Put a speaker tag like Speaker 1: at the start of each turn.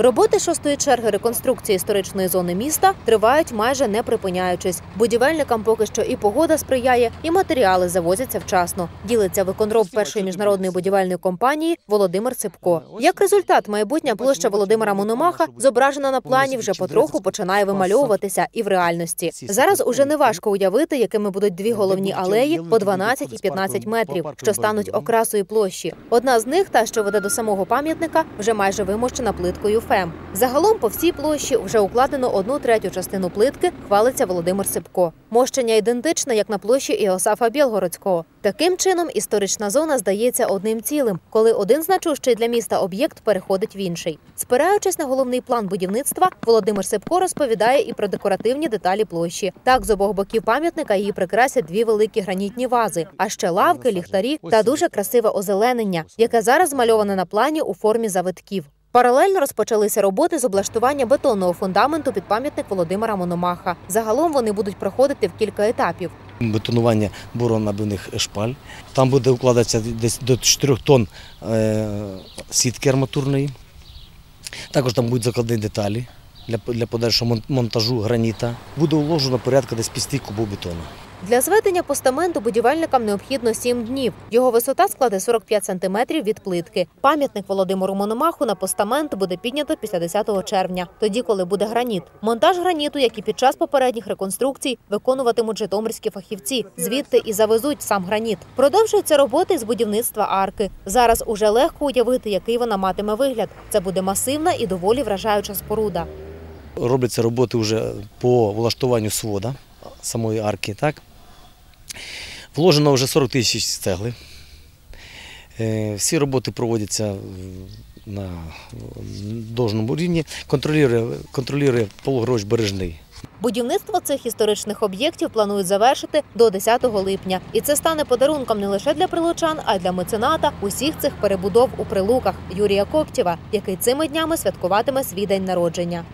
Speaker 1: Роботи шостої черги реконструкції історичної зони міста тривають майже не припиняючись. Будівельникам поки що і погода сприяє, і матеріали завозяться вчасно. Ділиться виконроб першої міжнародної будівельної компанії Володимир Ципко. Як результат, майбутня площа Володимира Мономаха зображена на плані вже потроху починає вимальовуватися і в реальності. Зараз уже не важко уявити, якими будуть дві головні алеї по 12 і 15 метрів, що стануть окрасою площі. Одна з них, та що веде до самого пам'ятника, вже майже вимощена плиткою ФЕМ. Загалом по всій площі вже укладено одну третю частину плитки. Хвалиться Володимир Сипко. Мощення ідентичне, як на площі Іосафа Білгородського. Таким чином, історична зона здається одним цілим, коли один значущий для міста об'єкт переходить в інший. Спираючись на головний план будівництва, Володимир Сипко розповідає і про декоративні деталі площі. Так, з обох боків пам'ятника її прикрасять дві великі гранітні вази, а ще лавки, ліхтарі та дуже красиве озеленення, яке зараз змальоване на плані у формі завитків. Паралельно розпочалися роботи з облаштування бетонного фундаменту під пам'ятник Володимира Мономаха. Загалом вони будуть проходити в кілька етапів.
Speaker 2: бетонування буронабивних шпаль. Там буде укладатися десь до 4 тонн е, сітки арматурної. Також там будуть закладені деталі для, подальшого монтажу граніта. Буде уложено порядка десь 5 кубів бетону.
Speaker 1: Для зведення постаменту будівельникам необхідно 7 днів. Його висота складе 45 сантиметрів від плитки. Пам'ятник Володимиру Мономаху на постамент буде піднято після 10 червня, тоді, коли буде граніт. Монтаж граніту, як і під час попередніх реконструкцій, виконуватимуть житомирські фахівці. Звідти і завезуть сам граніт. Продовжуються роботи з будівництва арки. Зараз уже легко уявити, який вона матиме вигляд. Це буде масивна і доволі вражаюча споруда.
Speaker 2: Робляться роботи вже по влаштуванню свода самої арки. Так? Вложено вже 40 тисяч цегли. Е, Всі роботи проводяться на должному рівні. Контролює, контролює Павлогрош Бережний.
Speaker 1: Будівництво цих історичних об'єктів планують завершити до 10 липня, і це стане подарунком не лише для прилучан, а й для мецената усіх цих перебудов у прилуках Юрія Коптєва, який цими днями святкуватиме свій день народження.